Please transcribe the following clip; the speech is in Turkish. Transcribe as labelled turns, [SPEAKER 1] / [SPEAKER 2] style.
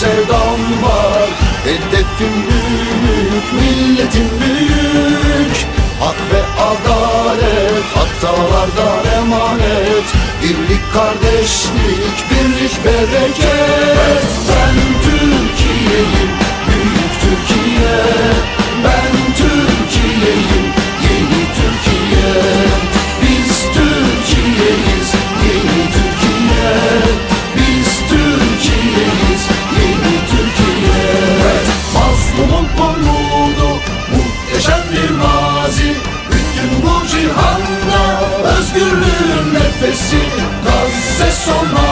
[SPEAKER 1] sevdam var. Hedefim büyük, milletim büyük. Hak ve adalet, hatalardan emanet. Birlik, kardeşlik, birlik, bereket. Cihan'da özgürlüğün nefesi. Gazze Somali